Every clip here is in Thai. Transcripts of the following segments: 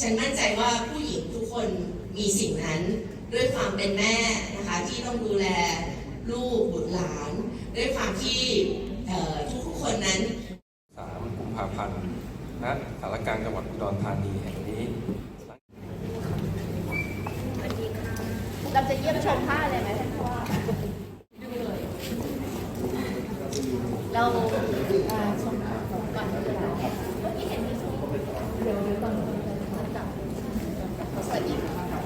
ฉันมั่นใจว่าผู้หญิงทุกคนมีสิ่งนั้น ด้วยความเป็นแม่นะคะที่ต้องดูแลลูกบุตรหลาน ด้วยความที่เอ่อทุกๆคนนั้น 3 กุมภาพันธ์ณสารกลางจังหวัดอุดรธานีแห่งนี้ เราจะเยี่ยมชมผ้าเลยไหมท่านผู้ว่าดูเลย เราอ่าชมก่อนเวลาเมื่อกี้เห็นมีชมเดี๋ยวเดี๋ยวก่อนจับสวัสดีค่ะ ครับ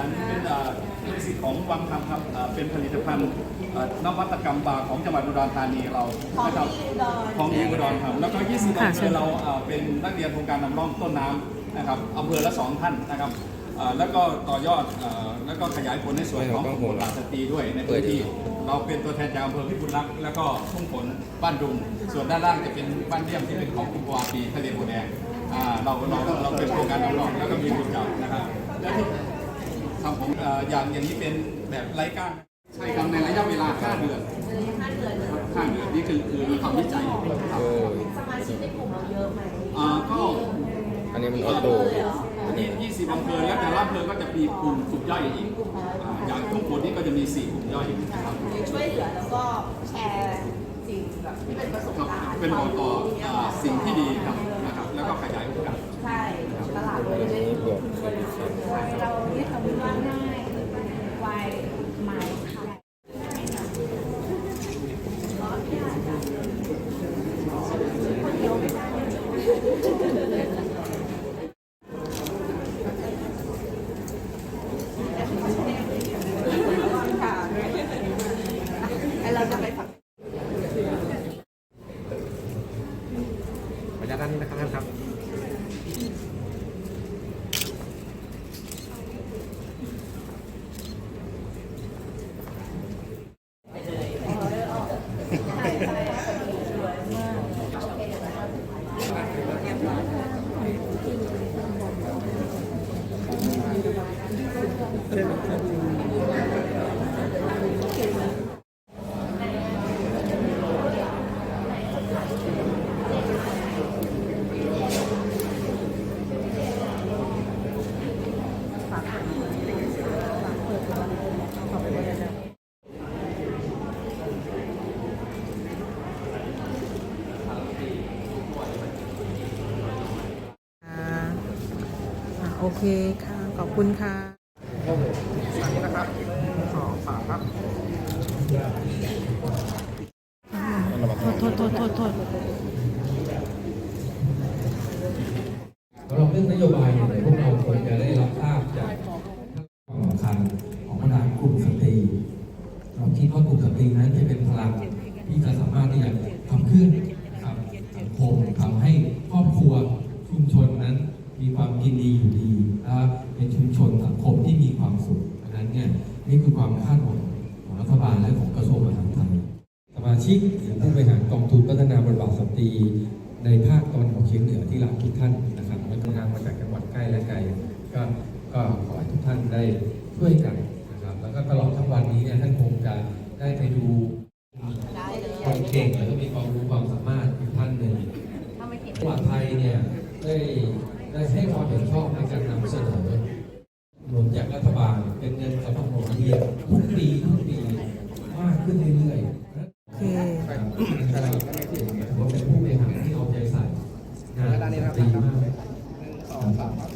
อันนี้เป็นเอ่อเป็นสิทธิ์ของวังคำครับเอ่อเป็นผลิตภัณฑ์เอ่อ นวัตกรรมบาร์ของจังหวัดอุดรธานีเรานะครับของดีอุดรครับแล้วก็20อำเภอเราเอ่อเป็นนักเรียนโครงการนำร่องต้นน้ำนะครับอำเภอละสองท่านนะครับเอ่อแล้วก็ต่อยอดเอ่อแล้วก็ขยายผลในส่วนของกลุ่มหลานสตรีด้วยในพื้นที่เราเป็นตัวแทนจากอำเภอพิบูลรักษ์แล้วก็ทุ่งฝนบ้านดุงส่วนด้านล่างจะเป็นบ้านเยี่ยมที่เป็นของกลุ่มวาปีทะเลโบวแดงอ่าเราเราเราเป็นโครงการนำร่องแล้วก็มีบุญเก่านะครับและที่ครับผมเอ่ออย่างอย่างนี้เป็นแบบไร้ก้าน ใช่ครับในระยะเวลา 5 เดือน5เดือน5เดือนนี่คือคือทำวิจัยครับโอ้ยสมาชิกในกลุ่มเราเยอะไหมอ่าก็อันนี้มันออโต้ยี่20อำเภอแล้วแต่ละอำเภอก็จะมีกลุ่มกลุ่มย่อยอีกอ่าอย่างทุ่งฝนนี่ก็จะมี 4 กลุ่มย่อยนะครับช่วยเหลือแล้วก็แชร์สิ่งแบบที่เป็นประสบครับการณ์เป็นองค์กรอ่าสิ่งที่ดีครับนะครับแล้วก็ขยายโอกาสใช่ตลาดเลยอันนี้บวกสวัสดีครับเราเรียกคำว่าง่ายไวไม้ค่ะ เราจะไปฝัก ขออนุญาตด้านนี้นะครับท่านครับ อ่าอ่าโอ เคค่ะ ขอบคุณค่ะโทษโทษโทษโทษโทษสำหรับเรื่องนโยบายเนี่ยพวกเราคงจะได้รับทราบจากความสำคัญของบรรดากลุ่มสตรีเราคิดว่ากลุ่มสตรีนั้นจะเป็นพลังที่จะสามารถที่จะขับเคลื่อนนะครับสังคมทำให้ครอบครัวชุมชนนั้นมีความกินดีอยู่ดี และเป็นชุมชนสังคมที่มีความสุขดังนั้นเนี่ยนี่คือความคาดหวังของรัฐบาลและของกระทรวงมหาดไทยสมาชิกหรือผู้บริหารกองทุนพัฒนาบทบาทสตรีในภาคตะวันออกเฉียงเหนือที่รักทุกท่านนะครับและก็ทางมาจากจังหวัดใกล้และไกลก็ก็ขอให้ทุกท่านได้ช่วยกันนะครับแล้วก็ตลอดทั้งวันนี้เนี่ยท่านคงจะได้ไปดูคนเก่งแล้วก็มีความรู้ความสามารถอีกท่านหนึ่งจังหวัดไทยเนี่ยได้ได้ให้ความเห็นชอบในการนำเสนอหนุนจากรัฐบาลเป็นเงินสำหรับโรงเรียนทุกปีทุกปีมากขึ้นเรื่อยๆ โอเค ผมเป็นผู้บริหารที่เอาใจใส่งานดีมากสองสามครับ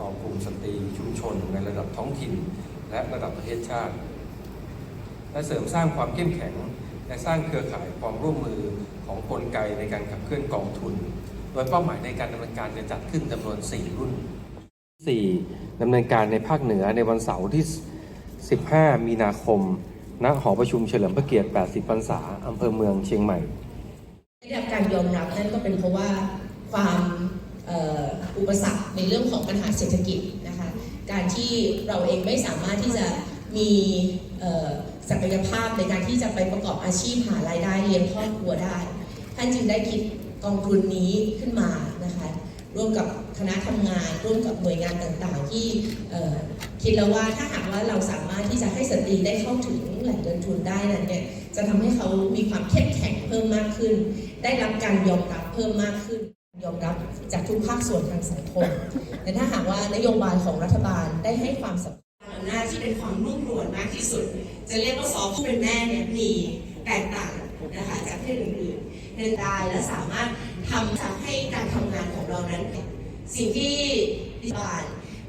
ต่อกลุ่มสตรีชุมชนในระดับท้องถิ่น และระดับประเทศชาติ และเสริมสร้างความเข้มแข็ง และสร้างเครือข่ายความร่วมมือของกลไกในการขับเคลื่อนกองทุน โดยเป้าหมายในการดำเนินการจะจัดขึ้นจำนวน 4 รุ่น 4. ดำเนินการในภาคเหนือในวันเสาร์ที่ 15 มีนาคม ณ หอประชุมเฉลิมพระเกียรติ 80 พรรษาอำเภอเมืองเชียงใหม่ได้รับการยอมรับนั่นก็เป็นเพราะว่าความ อุปสรรคในเรื่องของปัญหาเศรษฐกิจนะคะ การที่เราเองไม่สามารถที่จะมีศักยภาพในการที่จะไปประกอบอาชีพหารายได้เลี้ยงครอบครัวได้ ท่านจึงได้คิดกองทุนนี้ขึ้นมานะคะร่วมกับคณะทำงาน ร่วมกับหน่วยงานต่างๆ ที่คิดแล้วว่าถ้าหากว่าเราสามารถที่จะให้สตรีได้เข้าถึงแหล่งเงินทุนได้นั้นเนี่ยจะทำให้เขามีความเข้มแข็งเพิ่มมากขึ้น ได้รับการยอมรับเพิ่มมากขึ้น ยอมรับจากทุกภาคส่วนทางสังคม แต่ถ้าหากว่านโยบายของรัฐบาลได้ให้ความสำคัญอำนาจที่เป็นความรุ่มรวนมากที่สุด จะเรียกว่าสอผู้เป็นแม่เนี่ยมีแตกต่างนะคะจากประเทศอื่นๆเดินได้และสามารถทำทำให้การทำงานของเรานั้น สิ่งที่รัฐบาล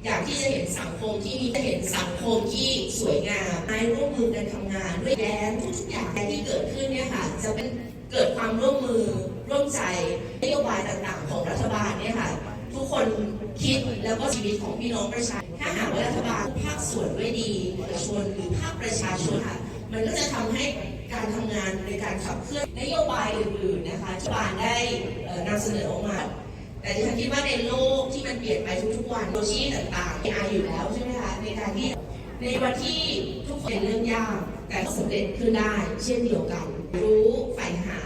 อยากที่จะเห็นสังคมที่มีจะเห็นสังคมที่สวยงามให้ร่วมมือกันทำงานด้วยแดนทุกอย่างที่เกิดขึ้นเนี่ยค่ะจะเป็น เกิดความร่วมมือร่วมใจนโยบายต่างๆ ของรัฐบาลเนี่ยค่ะ ทุกคนคิดแล้วก็ชีวิตของพี่น้องประชาชนถ้าหากว่ารัฐบาลภาคส่วนด้วยดีเอกชาชนหรือภาคประชาชนค่ะ มันก็จะทำให้การทำงานในการขับเคลื่อนนโยบายอื่นๆนะคะที่รัฐบาลได้เอ่อนำเสนอออกมา แต่ดิฉันคิดว่าในโลกที่มันเปลี่ยนไปทุกๆวันโลชีต่างๆมีอาอยู่แล้วใช่ไหมคะในการที่ในวันที่ทุกคนเป็นเรื่องยากแต่ก็สำเร็จขึ้นได้ เช่นเดียวกัน รู้ใฝ่หา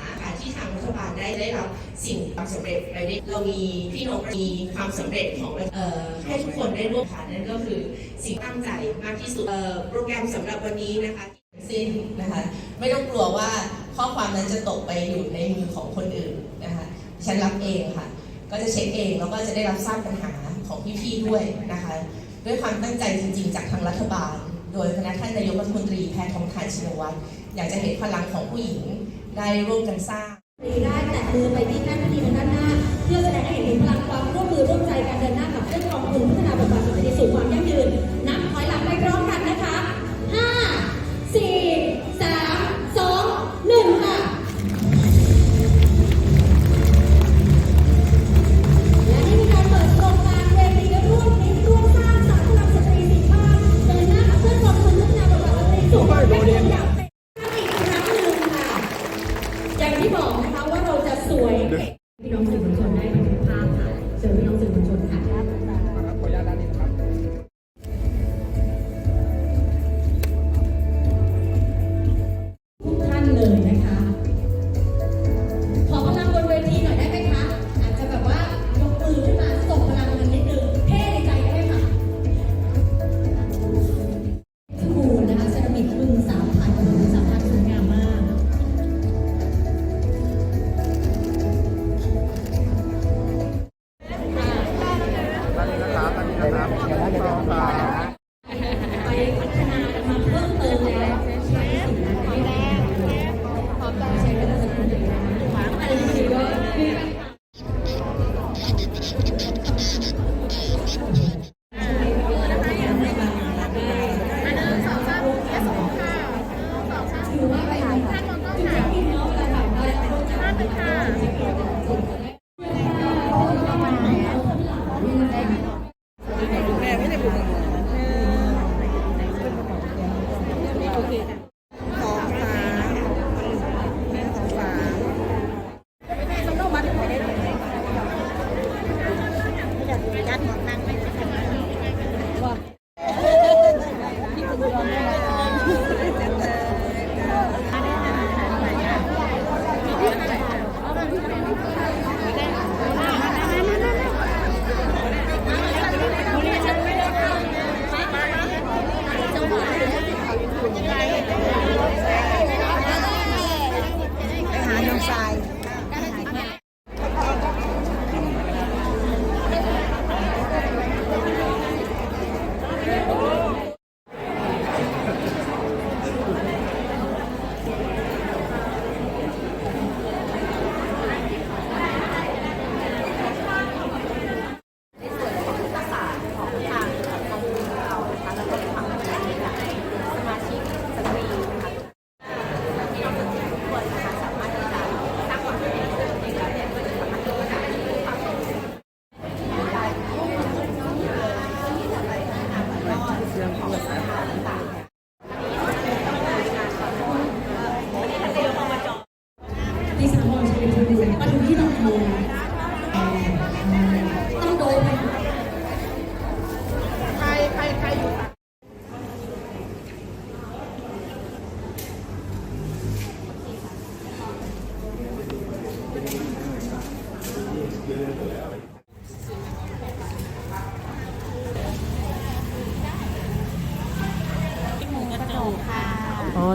ที่ทางรัฐบาลได้ได้รับสิ่งความสำเร็จไปได้เรามีพี่น้องมีความสำเร็จของเอ่อให้ทุกคนได้ร่วมค่ะนั่นก็คือสิ่งตั้งใจมากที่สุดเอ่อโปรแกรมสำหรับวันนี้นะคะสิ้นนะคะไม่ต้องกลัวว่าข้อความนั้นจะตกไปอยู่ในมือของคนอื่นนะคะฉันรับเองค่ะ ก็จะเช็คเองแล้วก็จะได้รับทราบปัญหาของพี่ๆด้วยนะคะด้วยความตั้งใจจริง ๆ จากทางรัฐบาล โดยคณะท่านนายกรัฐมนตรีแพทองทานชินวัตรอยากจะเห็นพลังของผู้หญิง ได้ร่วมกันสร้างได้แต่มือไปที่หน้นที่ด้านหน้า นะรับอันนี้นะครับองสาม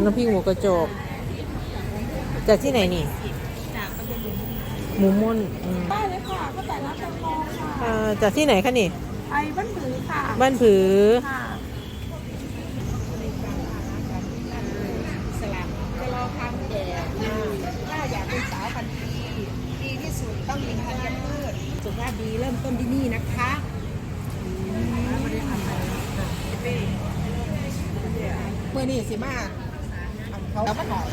น้ำพริกหมูกระจก จากที่ไหนนี่ หมูม่นอืมได้เลยค่ะก็แต่ละแตงโมค่ะเอ่อจากที่ไหนคะนี่ ไอ้บ้านผือค่ะ บ้านผือค่ะสลับจะรอทำแก่ถ้าอยากเป็นสาวพันธุ์ดีดีที่สุดต้องกินธัญพืชสุขภาพดีเริ่มต้นที่นี่นะคะเมื่อนี่สิมากอันเขา แล้วก็หน่อย